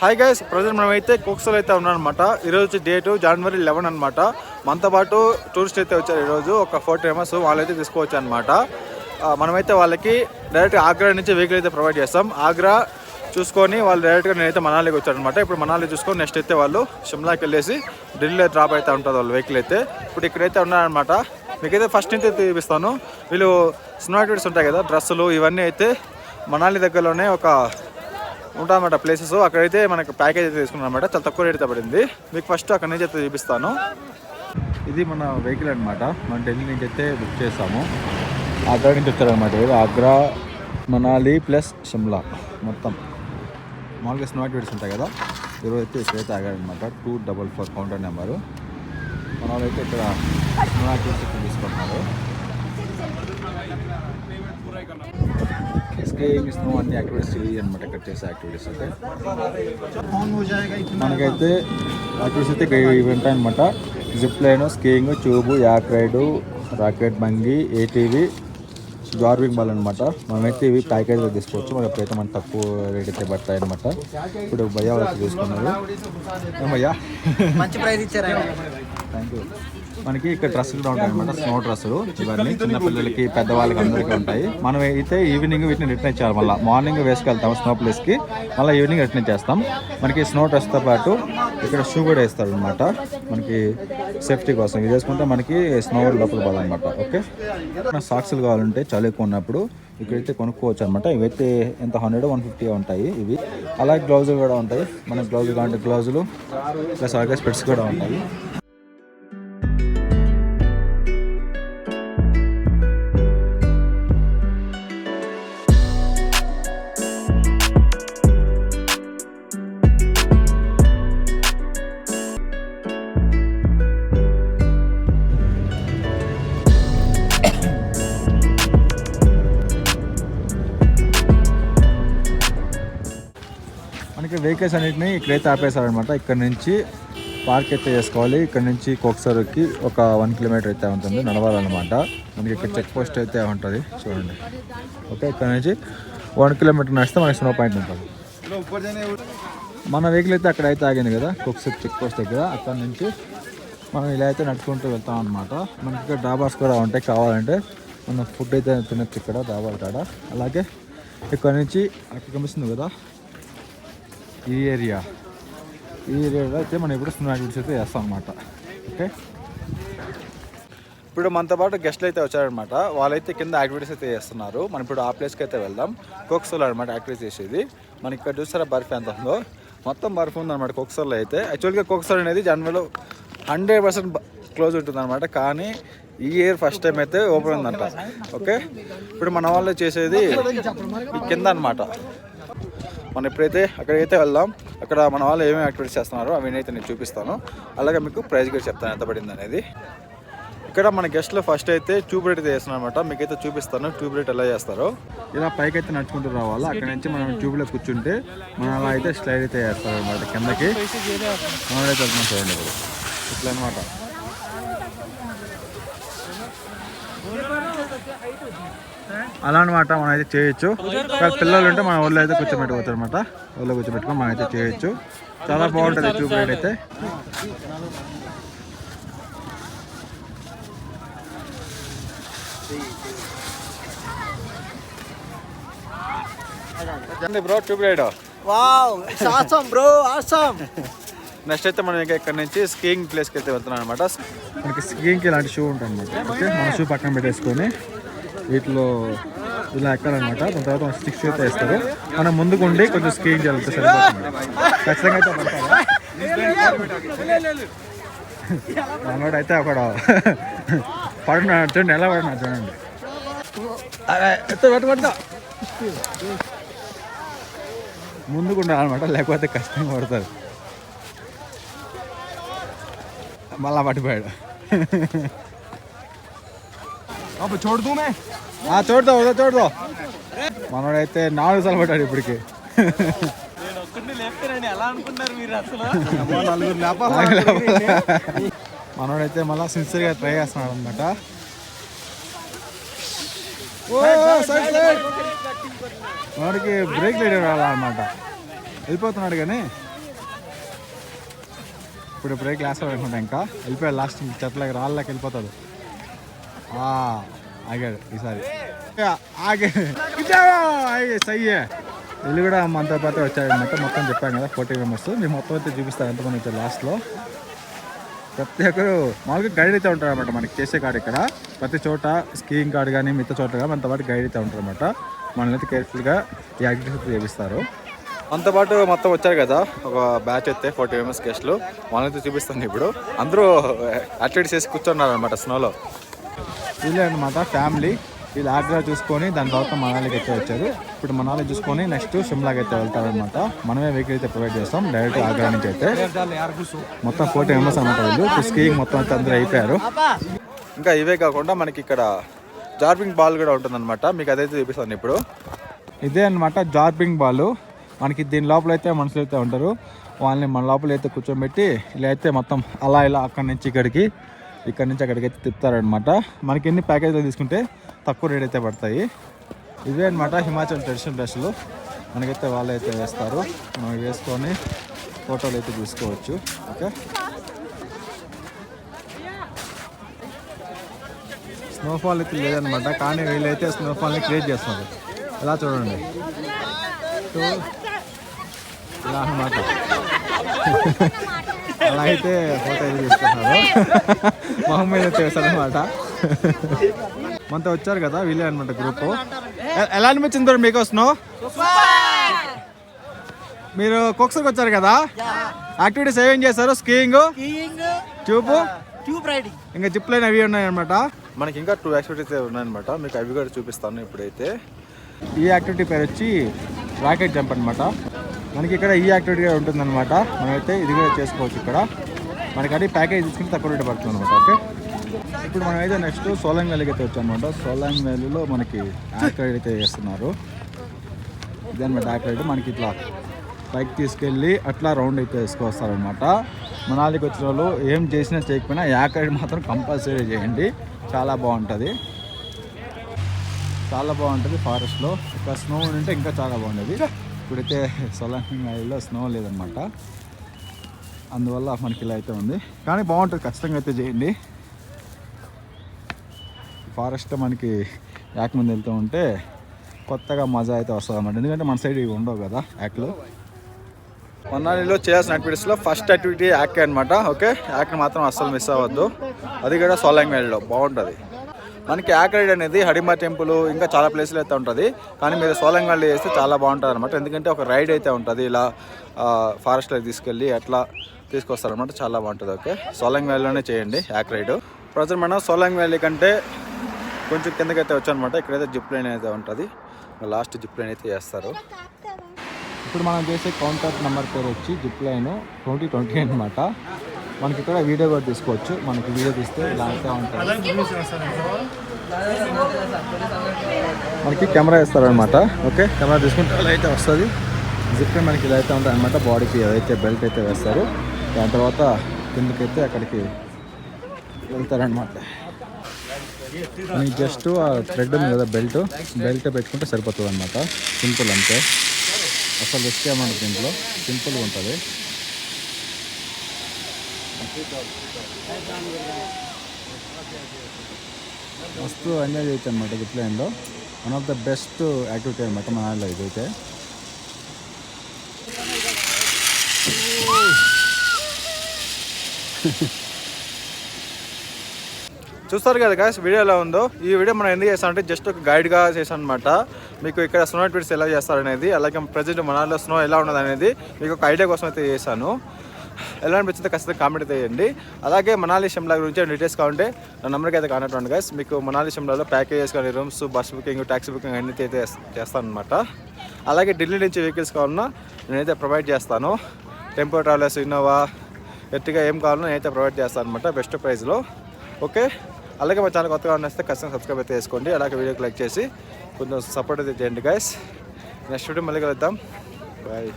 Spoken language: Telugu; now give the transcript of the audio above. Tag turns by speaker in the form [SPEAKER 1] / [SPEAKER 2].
[SPEAKER 1] హాయ్ గైస్ ప్రజెంట్ మనం అయితే కుక్సలో అయితే ఉన్నాం అనమాట ఈరోజు వచ్చి డేటు జనవరి లెవెన్ అనమాట మనతో పాటు టూరిస్ట్ అయితే వచ్చారు ఈరోజు ఒక ఫోర్ టైమర్స్ వాళ్ళైతే తీసుకోవచ్చు అనమాట మనమైతే వాళ్ళకి డైరెక్ట్ ఆగ్రా నుంచి వెహికల్ అయితే ప్రొవైడ్ చేస్తాం. ఆగ్రా చూసుకొని వాళ్ళు డైరెక్ట్గా నేనైతే మనాలికి వచ్చాను అనమాట ఇప్పుడు మనాలి చూసుకొని నెక్స్ట్ అయితే వాళ్ళు షిమ్లాకి వెళ్ళేసి ఢిల్లీలో డ్రాప్ అయితే ఉంటుంది వాళ్ళు వెహికల్ అయితే. ఇప్పుడు ఇక్కడైతే ఉన్నారనమాట మీకైతే ఫస్ట్ నుంచి చూపిస్తాను. వీళ్ళు స్నో యాక్టివిటీస్ ఉంటాయి కదా డ్రెస్సులు ఇవన్నీ అయితే మనాలి దగ్గరలోనే ఒక ఉంటాయన్నమాట ప్లేసెస్ అక్కడైతే మనకు ప్యాకేజ్ అయితే తీసుకున్నాం అనమాట చాలా తక్కువ రేట్ అయితే పడింది. మీకు ఫస్ట్ అక్కడ నుంచి అయితే చూపిస్తాను. ఇది మన వెహికల్ అనమాట మన ఢిల్లీ నుంచి అయితే బుక్ చేసాము ఆగ్రా నుంచి వచ్చారనమాట ఇది. ఆగ్రా మనాలి ప్లస్ షిమ్లా మొత్తం. మామూలుగా స్నో యాక్టివిటీస్ ఉంటాయి కదా. ఈరోజు అయితే ఇక్కడైతే ఆగారనమాట two double four counter number మన వాళ్ళు అయితే ఇక్కడ స్నో యాక్టివిటీస్ తీసుకుంటున్నారు స్కీయింగ్ స్నో అన్ని యాక్టివిటీస్ ఇవి అనమాట ఇక్కడ చేసే యాక్టివిటీస్ అయితే మనకైతే యాక్టివిటీస్ అయితే ఇవి ఉంటాయన్నమాట zip line skiing tube yak ride rocket bungee ATV zorbing ball అనమాట మనమైతే ఇవి ప్యాకేజ్లో తీసుకోవచ్చు మనకి ఎప్పుడైతే మనకు తక్కువ రేట్ అయితే పడతాయి అనమాట ఇప్పుడు భయ్యా వాళ్ళు తీసుకున్నారు ఏమయ్యా
[SPEAKER 2] మంచి ప్రైజ్ ఇచ్చారు
[SPEAKER 1] థ్యాంక్ యూ మనకి ఇక్కడ డ్రెస్సులు కూడా ఉంటాయి అనమాట స్నో డ్రెస్సులు. ఇవన్నీ చిన్నపిల్లలకి పెద్దవాళ్ళకి అందరికీ ఉంటాయి. మనం అయితే ఈవినింగ్ వీటిని రిటర్న్ ఇచ్చారు మళ్ళీ. మార్నింగ్ వేసుకెళ్తాం స్నో ప్లేస్కి. మళ్ళీ ఈవినింగ్ రిటర్న్ ఇచ్చేస్తాం. మనకి స్నో డ్రెస్తో పాటు ఇక్కడ షూ కూడా వేస్తారు అనమాట మనకి సేఫ్టీ కోసం. ఇది వేసుకుంటే మనకి స్నో లోపల పోదనమాట ఓకే? సాక్స్లు కావాలంటే చలి ఎక్కువ ఉన్నప్పుడు ఇక్కడైతే కొనుక్కోవచ్చు అనమాట ఇవైతే ఎంత? హండ్రెడ్ వన్ ఫిఫ్టీ ఉంటాయి ఇవి. అలాగే గ్లౌజులు కూడా ఉంటాయి. మన గ్లౌజులు కావాలంటే గ్లౌజులు ప్లస్ అలాగే స్పెట్స్ కూడా ఉంటాయి. మనకి వెహికల్స్ అన్నింటినీ ఇక్కడైతే ఆపేశారనమాట ఇక్కడ నుంచి పార్క్ అయితే చేసుకోవాలి. ఇక్కడ నుంచి కోక్సర్కి ఒక వన్ కిలోమీటర్ అయితే ఉంటుంది నడవాలన్నమాట. మనకి ఇక్కడ చెక్ పోస్ట్ అయితే ఉంటుంది చూడండి. ఓకే ఇక్కడ నుంచి వన్ కిలోమీటర్ నడిస్తే మనకి స్నో పాయింట్ ఉంటుంది. మన వెహికల్ అయితే అక్కడ అయితే ఆగింది కదా కోక్సర్ చెక్ పోస్ట్ దగ్గర. అక్కడ నుంచి మనం ఇలా అయితే నడుచుకుంటూ వెళ్తాం అనమాట మనకి ఇక్కడ డాబాస్ కూడా ఉంటాయి కావాలంటే మనం ఫుడ్ అయితే తినచ్చు ఇక్కడ డాబాల కాడ. అలాగే ఇక్కడ నుంచి అక్కడ కనిపిస్తుంది కదా ఈ ఏరియా. ఈ ఏరియాలో అయితే మనం ఇప్పుడు స్నో యాక్టివిటీస్ అయితే చేస్తాం అనమాట ఓకే? ఇప్పుడు మనతో పాటు గెస్ట్లు అయితే వచ్చారనమాట వాళ్ళైతే కింద యాక్టివిటీస్ అయితే చేస్తున్నారు. మనం ఇప్పుడు ఆ ప్లేస్కి అయితే వెళ్దాం. కోక్సోలో అనమాట యాక్టివిటీస్ చేసేది. మనకి ఇక్కడ చూసారా బర్ఫ్ ఎంత ఉందో? మొత్తం బర్ఫ్ ఉందన్నమాట కోక్సోలో అయితే. యాక్చువల్గా కోక్సోల్ అనేది జనవరిలో హండ్రెడ్ పర్సెంట్ క్లోజ్ ఉంటుందన్నమాట. కానీ ఈ ఇయర్ ఫస్ట్ టైం అయితే ఓపెన్ ఉందంట. ఓకే? ఇప్పుడు మన వాళ్ళు చేసేది కింద అనమాట మనం ఎప్పుడైతే అక్కడికైతే వెళ్దాం అక్కడ మన వాళ్ళు ఏమేమి యాక్టివిటీస్ చేస్తున్నారో అవన్నీ అయితే నేను చూపిస్తాను. అలాగే మీకు ప్రైస్ కూడా చెప్తాను ఎంత పడింది అనేది. ఇక్కడ మన గెస్ట్లో ఫస్ట్ అయితే ట్యూబ్ రేట్ అయితే చేస్తున్నాం అనమాట మీకైతే చూపిస్తాను ట్యూబ్ రేట్ ఎలా చేస్తారో. ఇలా పైకి అయితే నడుచుకుంటూ రావాలి? అక్కడ నుంచి మనం ట్యూబ్లో కూర్చుంటే మనం అలా అయితే స్లైడ్ అయితే చేస్తారు అనమాట కిందకి మనం అయితే చూడండి ఇప్పుడు. ఇట్లా అనమాట అలా అనమాట మనం అయితే చేయొచ్చు. ఇక్కడ పిల్లలు ఉంటే మన ఊళ్ళో అయితే కూర్చోబెట్టుకోవచ్చు అనమాట ఊళ్ళో కూర్చోబెట్టుకొని మనం అయితే చేయొచ్చు. చాలా బాగుంటుంది ట్యూబ్ రైడ్ అయితే bro tube ride
[SPEAKER 2] wow awesome bro awesome
[SPEAKER 1] next అయితే మనం ఇంకా ఇక్కడ నుంచి స్కీయింగ్ ప్లేస్కి అయితే వెళ్తున్నాం అనమాట మనకి స్కీయింగ్కి ఇలాంటి షూ ఉంటుంది అనమాట ఓకే మన షూ పక్కన పెట్టేసుకొని వీటిలో ఇలా ఎక్కాలన్నమాట. దాని తర్వాత స్టిక్స్ అయితే వేస్తారు. మనం ముందుకు ఉండి కొంచెం స్కీయింగ్ చేయాలి సరిపోతుంది. ఖచ్చితంగా అయితే మనోడు అయితే అక్కడ పడున్నాడు చూడండి ఎలా పడినాడు చూడండి. ముందుకు ఉండాలన్నమాట లేకపోతే కష్టంగా పడతారు. మళ్ళా పట్టిపోయాడు అప్పుడు చూడదు చూడదా చూడదు మనోడైతే నాలుగు సార్లు పడ్డాడు ఇప్పటికి. మనోడైతే మళ్ళీ సిన్సియర్గా ట్రై చేస్తున్నాడు అనమాట వాడికి బ్రేక్ లేడర్ రావాలన్నమాట. వెళ్ళిపోతున్నాడు కానీ. ఇప్పుడు బ్రేక్ లాస్ట్ అనుకుంటా ఇంకా. వెళ్ళిపోయాడు లాస్ట్ చెట్లకి రాళ్ళకి వెళ్ళిపోతాడు. ఆగాడు ఈసారి. ఆగాడు ఆగే. సయ్యే. వీళ్ళు కూడా మనతో పాటు వచ్చారు మొత్తం చెప్పాను కదా ఫోర్టీ మెంబర్స్. మేము మొత్తం అయితే చూపిస్తాం ఎంతమంది వచ్చారు లాస్ట్లో. ప్రతి ఒక్కరు మామూలుగా గైడ్ అయితే ఉంటారు అనమాట మనకి చేసే కాడ ఇక్కడ. ప్రతి చోట స్కీయింగ్ కార్డ్ కానీ మిగతా చోట కానీ మనతో పాటు గైడ్ అయితే ఉంటారు అనమాట మనల్ని అయితే కేర్ఫుల్గా ఈ యాక్టివిటీస్ చేపిస్తారు. మనతో పాటు మొత్తం వచ్చారు కదా ఒక బ్యాచ్ అయితే ఫార్టీ మెంబర్స్ గెస్ట్లు వాళ్ళైతే చూపిస్తాను ఇప్పుడు. అందరూ eh, యాక్టివిటీస్ చేసి కూర్చున్నారు అనమాట స్నోలో వీళ్ళే అనమాట ఫ్యామిలీ. వీళ్ళు ఆగ్రా చూసుకొని దాని తర్వాత మనాలికి అయితే వచ్చారు. ఇప్పుడు మనాలి చూసుకొని నెక్స్ట్ షిమ్లాకి అయితే వెళ్తారనమాట మనమే వెహికల్ అయితే ప్రొవైడ్ చేస్తాం. డైరెక్ట్ ఆగ్రా నుంచి అయితే. మొత్తం ఫోర్టీ మెంబర్స్ అనమాట వీళ్ళు. ఇప్పుడు స్కీయింగ్ మొత్తం అయితే అందరూ అయిపోయారు. ఇంకా ఇవే కాకుండా మనకి ఇక్కడ జార్పింగ్ బాల్ కూడా ఉంటుందన్నమాట. మీకు అదైతే చూపిస్తాను ఇప్పుడు. ఇదే అనమాట జార్పింగ్ బాల్ మనకి దీని లోపల అయితే మనుషులు అయితే ఉంటారు. వాళ్ళని మన లోపల అయితే కూర్చోబెట్టి ఇలా అయితే మొత్తం అలా ఇలా అక్కడి నుంచి ఇక్కడికి ఇక్కడి నుంచి అక్కడికి అయితే తిప్పుతారనమాట మనకి ఎన్ని ప్యాకేజీలు తీసుకుంటే తక్కువ రేట్ అయితే పడతాయి ఇవే అనమాట హిమాచల్ ట్రెడిషనల్ డ్రెస్సులు మనకైతే వాళ్ళు అయితే వేస్తారు మనం వేసుకొని ఫోటోలు అయితే తీసుకోవచ్చు ఓకే స్నోఫాల్ అయితే లేదనమాట కానీ వీళ్ళైతే స్నోఫాల్ని క్రియేట్ చేస్తున్నారు ఎలా చూడండి సో, ఇలా అనమాట అలా అయితే ఫోటో అయితే తీసుకుంటున్నారు మొహం మీద వేస్తారనమాట మనతో వచ్చారు కదా వీళ్ళే అనమాట గ్రూప్ ఎలా అనిపించింది మీకు స్నో మీరు కొక్సర్కి వచ్చారు కదా? యాక్టివిటీస్ ఏమేం చేశారు? స్కీయింగ్? ట్యూబ్?
[SPEAKER 2] Tube riding.
[SPEAKER 1] ఇంకా జిప్ లైన్ అవి ఉన్నాయన్నమాట మనకి ఇంకా టూ యాక్టివిటీస్ ఉన్నాయన్నమాట. మీకు అవి కూడా చూపిస్తాను ఇప్పుడైతే. ఈ యాక్టివిటీ పేరు వచ్చి రాకెట్ జంప్ అనమాట మనకి ఇక్కడ ఈ యాక్టివిటీ కూడా ఉంటుందన్నమాట. మనమైతే ఇది కూడా చేసుకోవచ్చు ఇక్కడ. మనకి అది ప్యాకేజ్ తీసుకుని తక్కువ రేటు పడుతుంది అనమాట ఓకే? ఇప్పుడు మనమైతే నెక్స్ట్ సోలాంగ్ వ్యాలీకి అయితే వచ్చామన్నమాట. సోలాంగ్ వ్యాలీలో మనకి యాక్ రైడ్ అయితే చేస్తున్నారు. ఇదన్నమాట యాక్ రైడ్. మనకి ఇట్లా బైక్ తీసుకెళ్ళి అట్లా రౌండ్ అయితే వేసుకొస్తారనమాట మనాలికి వచ్చిన వాళ్ళు ఏం చేసినా చేయకపోయినా యాక్ రైడ్ మాత్రం కంపల్సరీ చేయండి. చాలా బాగుంటుంది. చాలా బాగుంటుంది ఫారెస్ట్లో. ఇంకా స్నో ఉంటే ఇంకా చాలా బాగుండేది. ఇప్పుడైతే సొలాంగ్ వ్యాలీలో స్నో లేదనమాట అందువల్ల మనకి ఇలా అయితే ఉంది. కానీ బాగుంటుంది ఖచ్చితంగా అయితే చేయండి. ఫారెస్ట్ మనకి యాక్ ముందు వెళ్తూ ఉంటే కొత్తగా మజా అయితే వస్తుంది అనమాట ఎందుకంటే మన సైడ్ ఇవి ఉండవు కదా యాక్లు. మన్నాలిలో చేయాల్సిన యాక్టివిటీస్లో ఫస్ట్ యాక్టివిటీ యాక్ అనమాట ఓకే? యాక్ని మాత్రం అస్సలు మిస్ అవ్వద్దు. అది కూడా సోలాంగ్ వ్యాలీలో బాగుంటుంది. మనకి యాక్ రైడ్ అనేది హడిమా టెంపుల్ ఇంకా చాలా ప్లేసులు అయితే ఉంటుంది. కానీ మీరు సోలాంగ్ చేస్తే చాలా బాగుంటుంది అనమాట ఎందుకంటే ఒక రైడ్ అయితే ఉంటుంది. ఇలా ఫారెస్ట్లో తీసుకెళ్ళి అట్లా తీసుకొస్తారనమాట చాలా బాగుంటుంది. ఓకే? సోలంగ్ వ్యాలీలోనే చేయండి యాక్ రైడ్. ప్రజెంట్ మనం సోలంగ్ వ్యాలీ కంటే కొంచెం కిందకైతే వచ్చానమాట ఇక్కడైతే జిప్ లైన్ అయితే ఉంటుంది. లాస్ట్ జిప్ లైన్ అయితే చేస్తారు. ఇప్పుడు మనం చేసే కౌంటర్ నెంబర్ పేరు వచ్చి జిప్ లైన్ ట్వంటీ ట్వంటీ అనమాట మనకి ఇక్కడ వీడియో కూడా తీసుకోవచ్చు. మనకి వీడియో తీస్తే ఇలా అయితే ఉంటుంది. మనకి కెమెరా ఇస్తారనమాట ఓకే కెమెరా తీసుకుంటే అలా అయితే వస్తుంది జిప్ మనకి ఇలా అయితే ఉంటుంది అనమాట బాడీకి ఏదైతే బెల్ట్ అయితే వేస్తారు దాని తర్వాత కిందకైతే అక్కడికి వెళ్తారనమాట మీకు జస్ట్ ఆ థ్రెడ్ ఉంది కదా బెల్ట్ బెల్ట్ పెట్టుకుంటే సరిపోతుంది అనమాట సింపుల్ అంతే. అసలు రిస్క్ ఏమంటుంది దీంట్లో. సింపుల్గా ఉంటుంది. మస్తు ఎంజాయ్ చేయొచ్చు అనమాట జిప్లైన్లో one of the best activity అనమాట మన దాంట్లో ఇదైతే. చూస్తారు కదా గాయస్ వీడియో ఎలా ఉందో? ఈ వీడియో మనం ఎందుకు చేస్తామంటే జస్ట్ ఒక గైడ్గా చేసాం అనమాట మీకు ఇక్కడ స్నో యాక్టివిటీస్ ఎలా చేస్తారనేది అలాగే ప్రజెంట్ మనాలిలో స్నో ఎలా ఉన్నది అనేది మీకు ఒక ఐడియా కోసం అయితే చేశాను. ఎలా అనిపించిందో ఖచ్చితంగా కామెంట్ అయితే చేయండి. అలాగే మనాలి షిమ్లా గురించి డీటెయిల్స్ కావాలంటే నా నెంబర్కి అయితే కాంటాక్ట్ అవ్వండి గైస్ మీకు మనాలి షిమ్లాలో ప్యాకేజెస్ కానీ rooms bus booking taxi booking అన్నీ అయితే చేస్తాను అనమాట అలాగే ఢిల్లీ నుంచి వెహికల్స్ కావాలన్నా నేనైతే ప్రొవైడ్ చేస్తాను. టెంపో ట్రావెలర్స్ ఇన్నోవా ఎర్టిగా ఏం కావాలన్నా నేనైతే ప్రొవైడ్ చేస్తాను అనమాట బెస్ట్ ప్రైస్లో ఓకే అలాగే మా ఛానల్ కొత్తగా ఉన్నస్తే ఖచ్చితంగా సబ్స్క్రైబ్ అయితే చేసుకోండి. అలాగే వీడియోకి లైక్ చేసి కొంచెం సపోర్ట్ అయితే చేయండి గైస్ నెక్స్ట్ వీడియో మళ్ళీ కలుద్దాం. బాయ్